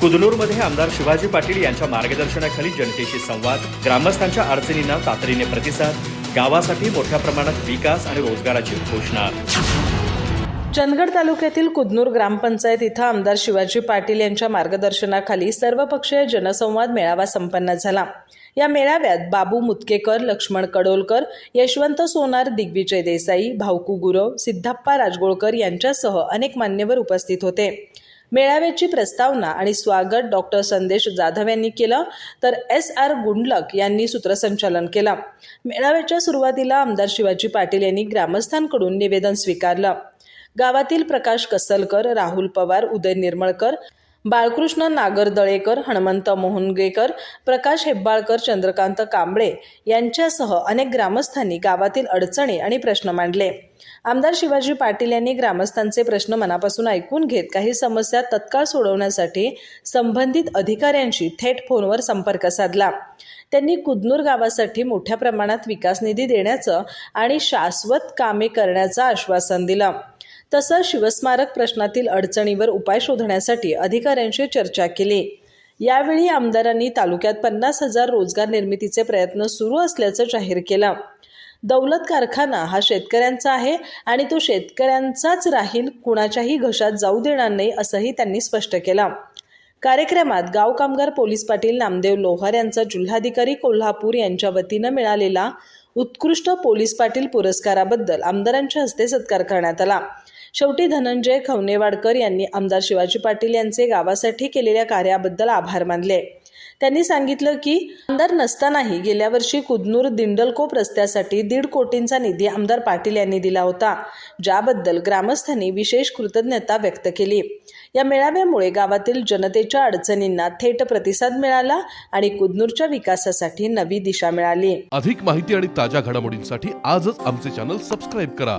कुदनूरमध्ये आमदार शिवाजी पाटील यांच्या मार्गदर्शनाखाली जनतेशी संवाद ग्रामस्थांच्या अडचणींना तातडीने प्रतिसाद गावासाठी मोठ्या प्रमाणात विकास आणि रोजगाराची घोषणा. चंदगड तालुक्यातील कुदनूर ग्रामपंचायत इथं आमदार शिवाजी पाटील यांच्या मार्गदर्शनाखाली सर्वपक्षीय जनसंवाद मेळावा संपन्न झाला. या मेळाव्यात बाबू मुतकेकर लक्ष्मण कडोलकर यशवंत सोनार दिग्विजय देसाई भाऊकू गुरव सिद्धप्पा राजगोळकर यांच्यासह अनेक मान्यवर उपस्थित होते. मेळाव्याची प्रस्तावना आणि स्वागत डॉक्टर संदेश जाधव यांनी केलं तर एस आर गुंडलक यांनी सूत्रसंचालन केलं. मेळाव्याच्या सुरुवातीला आमदार शिवाजी पाटील यांनी ग्रामस्थांकडून निवेदन स्वीकारलं. गावातील प्रकाश कसलकर राहुल पवार उदय निर्मळकर बाळकृष्ण नागरदळेकर हनुमंत मोहनगेकर प्रकाश हेब्बाळकर चंद्रकांत कांबळे यांच्यासह अनेक ग्रामस्थांनी गावातील अडचणी आणि प्रश्न मांडले. आमदार शिवाजी पाटील यांनी ग्रामस्थांचे प्रश्न मनापासून ऐकून घेत काही समस्या तत्काळ सोडवण्यासाठी संबंधित अधिकाऱ्यांशी थेट फोनवर संपर्क साधला. त्यांनी कुदनूर गावासाठी मोठ्या प्रमाणात विकास निधी देण्याचं आणि शाश्वत कामे करण्याचं आश्वासन दिलं. तसंच शिवस्मारक प्रश्नातील अडचणीवर उपाय शोधण्यासाठी अधिकाऱ्यांशी चर्चा केली. यावेळी आमदारांनी तालुक्यात पन्नास हजार रोजगार निर्मितीचे प्रयत्न सुरू असल्याचं जाहीर केलं. दौलत कारखाना हा शेतकऱ्यांचा आहे आणि तो शेतकऱ्यांचाच राहील कुणाच्याही घशात जाऊ देणार नाही असंही त्यांनी स्पष्ट केलं. कार्यक्रमात गाव कामगार पोलीस पाटील नामदेव लोहार यांचा जिल्हाधिकारी कोल्हापूर यांच्या वतीनं मिळालेला उत्कृष्ट पोलीस पाटील पुरस्काराबद्दल आमदारांच्या हस्ते सत्कार करण्यात आला. शेवटी धनंजय खवनेवाडकर यांनी आमदार शिवाजी पाटील यांचे गावासाठी केलेल्या कार्याबद्दल आभार मानले. त्यांनी सांगितलं की आमदार नसतानाही गेल्या वर्षी कुदनूर दिंडलकोप रस्त्यासाठी दीड कोटींचा निधी आमदार पाटील यांनी दिला होता ज्याबद्दल ग्रामस्थांनी विशेष कृतज्ञता व्यक्त केली. या मेळाव्यामुळे गावातील जनतेच्या अडचणींना थेट प्रतिसाद मिळाला आणि कुदनूरच्या विकासासाठी नवी दिशा मिळाली. अधिक माहिती आणि ताज्या घडामोडींसाठी आजच आमचे चॅनल सबस्क्राईब करा.